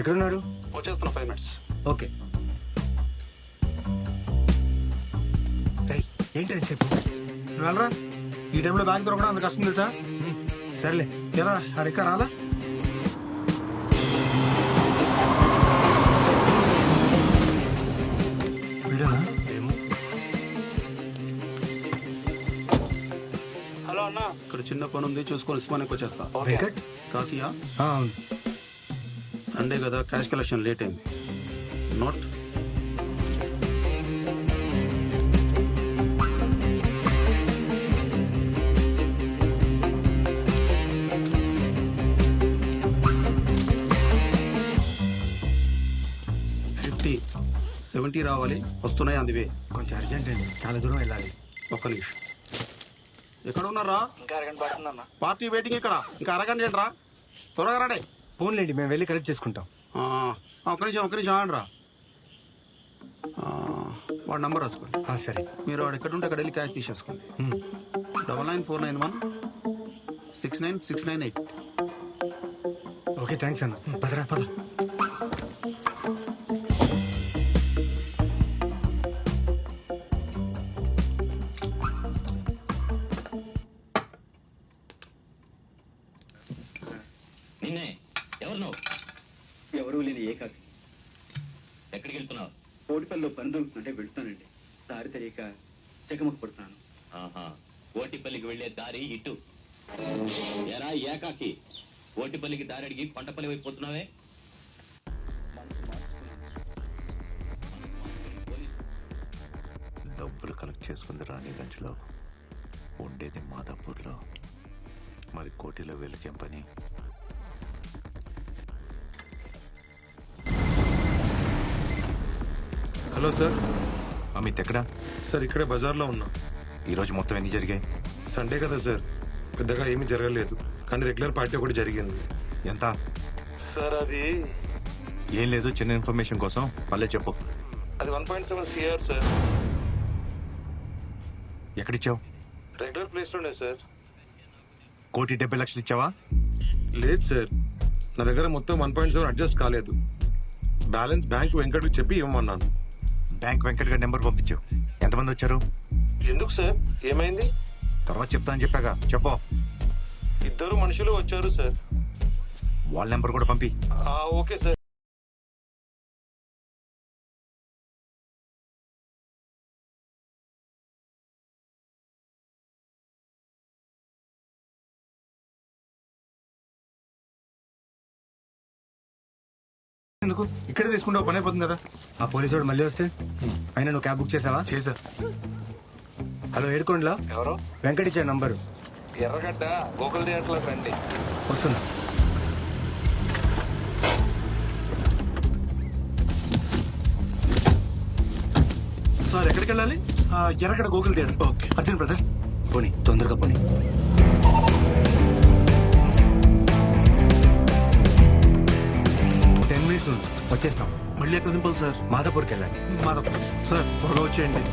ఎక్కడున్నారు? వచ్చేస్తున్నా five minutes okay. రేయ్, ఏంటి చెప్పు? నువ్వు వెళ్ళరా? ఈ టైంలో బ్యాగ్ దొరకడం అంత కష్టం తెలుసా? సర్లే ఎరా అడిక్క రాలా? ఏమో. హలో అన్న. ఇక్కడ చిన్న పని ఉంది చూసుకొని ఉస్మానికి వచ్చేస్తా వెంకట్? కాసియా సండే కదా క్యాష్ కలెక్షన్ లేట్ అయింది. నోట్ ఫిఫ్టీ సెవెంటీ రావాలి. వస్తున్నాయి అందువే. కొంచెం అర్జెంట్ అండి. చాలా దూరం వెళ్ళాలి. ఒక్క నిమిషం. ఎక్కడ ఉన్నారా? ఇంకా అరగంట పడుతుందన్న. పార్టీ వెయిటింగ్ ఇక్కడ ఇంకా అరగంట ఏంట్రా? త్వరగా రండి. ఫోన్లేండి మేము వెళ్ళి కరెక్ట్ చేసుకుంటాం. ఆ, ఒక్క నిమిషం ఒక్క నిమిషం ఆగండి రా ఆ, వాడి నంబర్ రాసుకోండి. ఆ, సరే. మీరు వాడు ఎక్కడ ఉంటే అక్కడ వెళ్ళి క్యాచ్ తీసేసుకోండి. ఉమ్. Double nine four nine one six nine six nine eight. Okay thanks అన్న. పదరా పద. ఓటిపల్లికి వెళ్ళే దారి ఇటు. ఎరా ఏకాకి ఓటిపల్లికి దారి అడిగి కొండపల్లి వైపు పోతున్నావే? డబ్బులు కలెక్ట్ చేసుకుంది రాణిగంజ్లో. ఉండేది మాదాపూర్లో మరి కోటిలో వెళ్ళి పని హలో సార్. అమిత్ ఎక్కడా? సార్ ఇక్కడే బజార్లో ఉన్నా. ఈరోజు మొత్తం ఎన్ని జరిగాయి? సండే కదా సార్. పెద్దగా ఏమీ జరగలేదు. కానీ రెగ్యులర్ పార్టీ ఒకటి జరిగింది. ఎంత? సార్ అది ఏం లేదు చిన్న ఇన్ఫర్మేషన్ కోసం. పల్లె చెప్పు. అది one point seven CR sir. ఎక్కడిచ్చావు? Regular ప్లేస్లోనే సార్. కోటి డెబ్బై లక్షలు ఇచ్చావా? లేదు సార్. నా దగ్గర మొత్తం వన్ పాయింట్ సెవెన్ అడ్జస్ట్ కాలేదు. బ్యాలెన్స్ బ్యాంక్ వెంకట్కి చెప్పి ఇవ్వమన్నాను. బ్యాంక్ వెంకట్ గారి నెంబర్ పంపించు. ఎంతమంది వచ్చారు? ఎందుకు సార్? ఏమైంది? తర్వాత చెప్తా అని చెప్పాగా. చెప్పు. ఇద్దరు మనుషులు వచ్చారు సార్. వాళ్ళ నెంబర్ కూడా పంపి. Okay sir. ఎందుకు? ఇక్కడే తీసుకుంటావు పని అయిపోతుంది కదా. ఆ పోలీసు వాడు మళ్ళీ వస్తే? అయినా నువ్వు క్యాబ్ బుక్ చేసావా? చేసా హలో ఏడుకోండిలో ఎవరు? వెంకట్ ఇచ్చే నంబరు. ఎర్రగడ్డ గోకుల్ థియేటర్లో రండి. వస్తున్నా. సార్ ఎక్కడికి వెళ్ళాలి Erragadda Gokul theatre okay. Arjun brother. పోనీ తొందరగా పోనీ. టెన్ మినిట్స్ ఉంది. వచ్చేస్తాం. మళ్ళీ ఎక్కడ దింపాలి సార్? మాదాపూర్కి వెళ్ళాలి మాధవ్ సార్ త్వరగా వచ్చేయండి.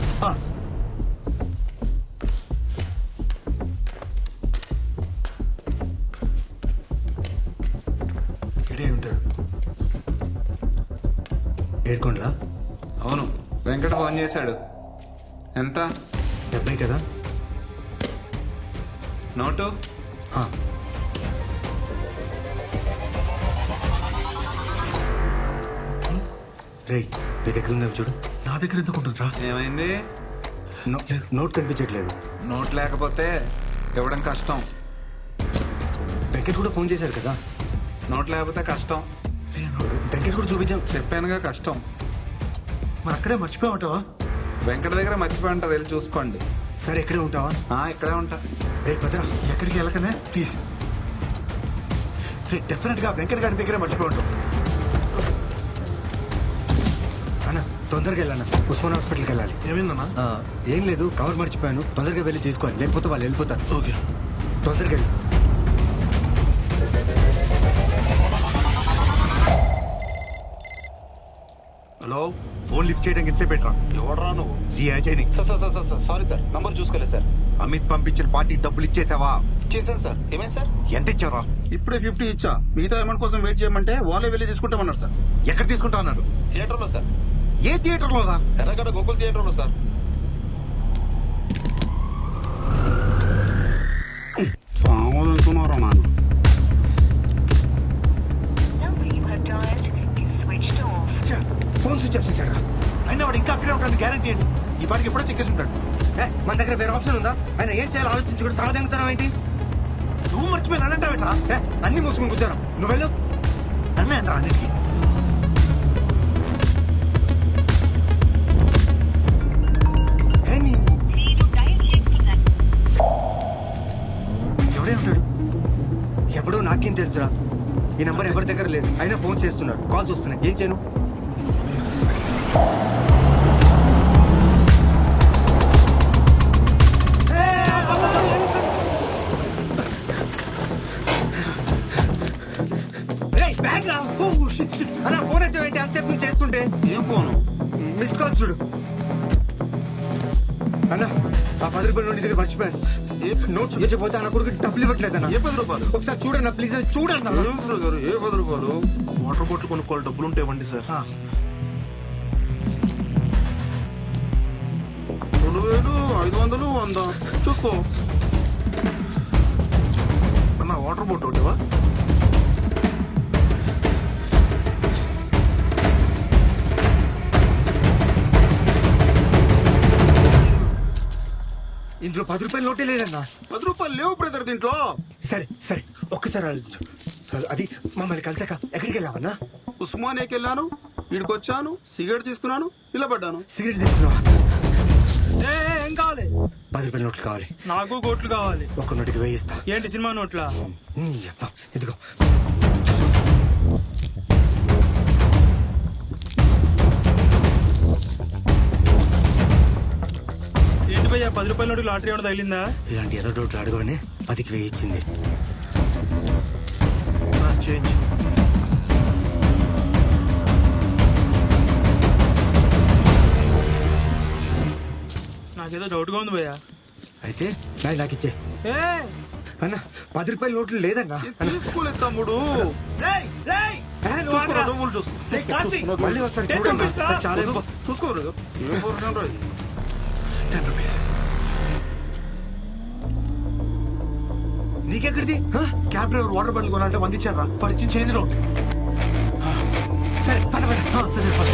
ఇక్కడే ఉంటాడు. ఏడుకోండిలా? అవును వెంకట ఫోన్ చేశాడు. ఎంత? డెబ్బై కదా? నోటు? ఆ. రేయ్ నీ దగ్గర ఉందేమో చూడు. నా దగ్గర ఎందుకు ఉంటుందిరా? ఏమైంది? నో- నోట్ కనిపించట్లేదు. నోట్ లేకపోతే ఇవ్వడం కష్టం. వెంకట్ కూడా ఫోన్ చేశారు కదా? నోట్ లేకపోతే కష్టం. వెంకట్ కూడా చూపించాం. చెప్పానుగా కష్టం. మరి అక్కడే మర్చిపోయామంటావా వెంకట దగ్గర మర్చిపోయి ఉంటారు వెళ్ళి చూసుకోండి. సరే ఇక్కడే ఉంటావా? ఆ, ఇక్కడే ఉంటా. రే భద్రా ఎక్కడికి వెళ్ళకనే? ప్లీజ్. రే డెఫినెట్గా వెంకట్ గారి దగ్గరే మర్చిపోయి ఉంటాం అన్న తొందరగా వెళ్ళన్న. ఉస్మాన్ హాస్పిటల్కి వెళ్ళాలి. ఏమైందన్నా? ఆ, ఏం లేదు కవర్ మర్చిపోయాను. తొందరగా వెళ్ళి తీసుకోవాలి. లేకపోతే వాళ్ళు వెళ్ళిపోతారు. ఓకే. తొందరగా వెళ్ళి. ఫోన్ లిఫ్ట్ చేయడానికి ఎంతసేపు పెట్టరా ఎవడరా నువ్వు? CI అజయ్ని sir sir sir sir sorry sir number చూసుకోలేదు సార్. అమిత్ పంపించిన పార్టీ డబ్బులు ఇచ్చేసావా? చేశాను సార్. ఏమైంది సార్? ఎంత ఇచ్చారా ఇప్పుడే ఫిఫ్టీ ఇచ్చా. మిగతా అమౌంట్ కోసం వెయిట్ చేయమంటే వాళ్ళే వెళ్ళి తీసుకుంటామన్నారు సార్. ఎక్కడ తీసుకుంటా అన్నారు? థియేటర్లో సార్. ఏ థియేటర్లో రా ఎర్రగడ్డ గోకుల్ థియేటర్లో సార్. ఫోన్ స్విచ్ ఆఫ్ చేశాడు అయినా వాడు ఇంకా అక్కడే ఉంటాడు గ్యారంటీ అండి. ఈ పాటికి ఎప్పుడో చెక్కేసి ఉంటాడు. మన దగ్గర వేరే ఆప్షన్ ఉందా? ఆయన ఏం చేయాలో ఆలోచించి కూడా సమాధానం ఏంటి? నువ్వు మర్చిపోయి నన్నంటావేట్రా ఏ, అన్ని మూసుకుని కూర్చోరా. నువ్వెళ్ళు నన్నే అంటారా అన్నిటికీ? ఏ, నీ- ఎవడే ఉంటాడు? ఎవడో నాకేం తెలుసురా? ఈ నంబర్ ఎవరి దగ్గర లేదు. అయినా ఫోన్ చేస్తున్నారు. కాల్స్ వస్తున్నాయి. ఏం చేయను? అన్నా ఫోన్ వచ్చావేంటి అంతసేపు నుంచి చేస్తుంటే? ఏం ఫోను? మిస్డ్ కాల్ చూడు. అన్నా ఆ పది రూపాయలు నుండి దగ్గర మర్చిపోయాను. ఏ నోట్ చూపించకపోతే అన్న కొడుకు డబ్బులు ఇవ్వట్లేదన్నా ఏ పది రూపాయలు? ఒకసారి చూడన్నా ప్లీజ్ చూడన్నా. ఏం బ్రదర్ ఏ పది రూపాయలు? వాటర్ బాటిల్ కొనుక్కోవాలి డబ్బులు ఉంటే ఇవ్వండి సార్. రెండు వేలు ఐదు వందలు వంద. చూసుకో. అన్న వాటర్ బాటిల్ ఒకటివా? పది రూపాయలు నోటే లేదన్నా. పది రూపాయలు లేవు బ్రదర్ దీంట్లో. సరే సరే ఒక్కసారి ఆలోచించు. అది మమ్మల్ని కలిసాక ఎక్కడికి వెళ్ళావన్నా ఉస్మానియాకి వెళ్ళాను వీడికి వచ్చాను సిగరెట్ తీసుకున్నాను ఇలా పడ్డాను సిగరెట్ తీసుకున్నావా? ఏ, కావాలి? పది రూపాయల నోట్లు కావాలి. నాకు కోట్లు కావాలి. ఒక్క నోటికి వేయిస్తా ఏంటి సినిమా నోట్లా? నీ అబ్బా, ఇదిగో. పది రూపాయల నోటు లాటరీ ఏమైనా తగిలిందా? ఇలాంటి ఏదో డౌట్లు అడగగానే పదికి వేయించింది సార్ చేంజ్ నాకేదో డౌట్గా ఉంది భయ్యా. అయితే నాయ్ నాకు ఇచ్చే. ఏ! అన్న పది రూపాయల నోట్లు లేదన్నా. తీసుకోలేదు తమ్ముడు. చూసుకోరా! మళ్ళీ. రూపీస్ రా. చాలా ఇంప- టెన్ రూపీస్. నీకెక్కడిది? హ? క్యాబ్ డ్రైవర్ వాటర్ బాటిల్ కొనాలంటే వంద ఇచ్చాను రా ఇచ్చిన చేంజ్లో ఉంది సరే పద పద. సరే సరే, పద.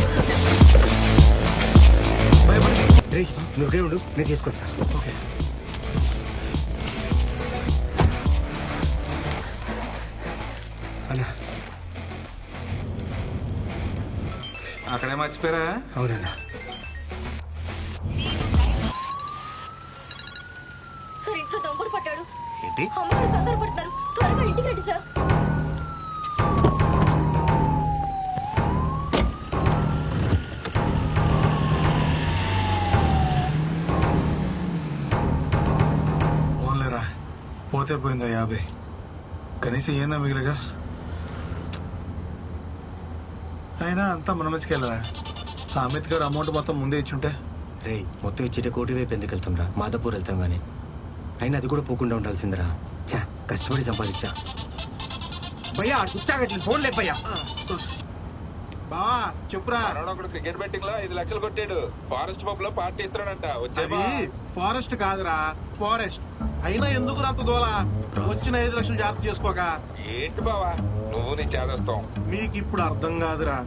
భయపడి రేయ్ నువ్వు ఉండు నేను తీసుకొస్తా. ఓకే. అన్న. అక్కడే మర్చిపోయారా? అవునన్నా. ఏంటి? అమ్మగారు కంగారు పడతారు త్వరగా ఇంటికి రండి సార్. ఓన్లేరా పోతే పోయిందా యాభై? కనీసం ఏనా మిగిలిగా? అయినా అంతా మన మంచికి వెళ్ళరా? ఆ అమిత్ గారు అమౌంట్ మొత్తం ముందే ఇచ్చుంటే? రేయ్ మొత్తం ఇచ్చేటే కోటి వైపు ఎందుకు వెళ్తాంరా? మాదాపూర్ వెళ్తాం కానీ అయినా అది కూడా పోకుండా ఉండాల్సిందిరా. చా కష్టపడి సంపాదించా. భయ్యా కూర్చాగట్లేదు ఫోన్ లే భయ్యా. బావా చెప్పురా. ఒకడు క్రికెట్ బెట్టింగ్లో ఐదు లక్షలు కొట్టాడు. ఫారెస్ట్ పబ్లో పార్టీ ఇస్తాడంట వచ్చే అది ఫారెస్ట్ కాదురా ఫారెస్ట్. అయినా ఎందుకు అంత దోలా? వచ్చిన ఐదు లక్షలు జాగ్రత్త చేసుకోక. ఏంటి బావా? నువ్వు నీ చేదస్తాం. మీకు ఇప్పుడు అర్థం కాదురా.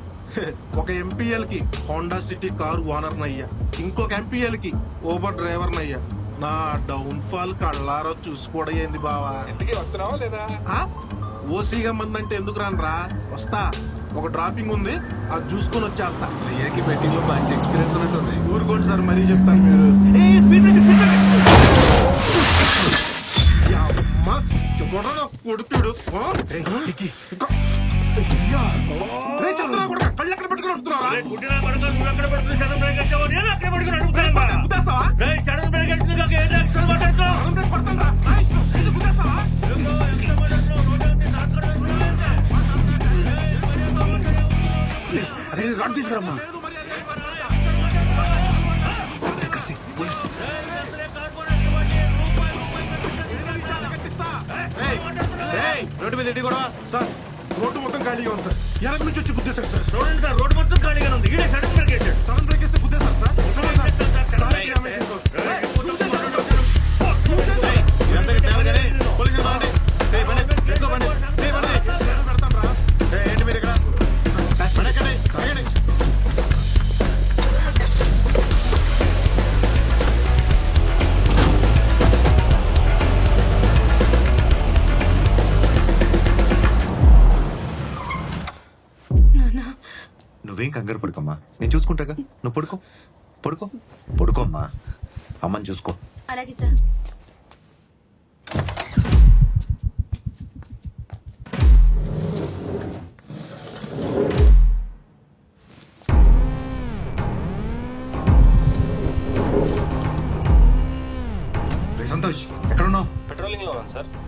ఒక ఎంపీఎల్కి హోండా సిటీ కారు ఓనర్ నయ్యా ఇంకొక ఎంపీఎల్కి ఓబర్ డ్రైవర్ నయ్యా నా డౌన్ ఫాల్ కళ్ళారో చూసుకోవడం ఏంది బావా? ఇంటికి వస్తున్నావా లేదా? ఓసీగా మంది అంటే ఎందుకు రానరా? వస్తా. ఒక డ్రాపింగ్ ఉంది అది చూసుకొని వచ్చేస్తా. రియర్కి బెట్టింగ్లో మంచి ఎక్స్పీరియన్స్ ఉన్నట్టుంది ఊరుకోండి సార్ మరీ చెప్తాను మీరు. ఏ స్పీడ్ బ్రేక్ స్పీడ్ బ్రేక్ అమ్మ కొడరా కొడుతుడు? అయ్యా. రేయ్ చంద్రా కొడుకా, కళ్ళు ఎక్కడ పెట్టుకుని వస్తున్నారా? అవసరమా పోలీసు రోడ్డు మీద ఎడి కూడా సార్ రోడ్డు మొత్తం ఖాళీగా ఉంది సార్. ఎనక నుంచి వచ్చి గుద్దేశారు సార్. చూడండి సార్ రోడ్డు మొత్తం ఖాళీగా ఉంది. సడన్ బ్రేక్ సడన్ బ్రేక్ వేస్తే గుద్దేశారు సార్. కంగారు పడుకోమ్మా. నేను చూసుకుంటాగా. నువ్వు పడుకో. పడుకో. పడుకోమ్మా. అమ్మని చూసుకో. అలాగే సార్.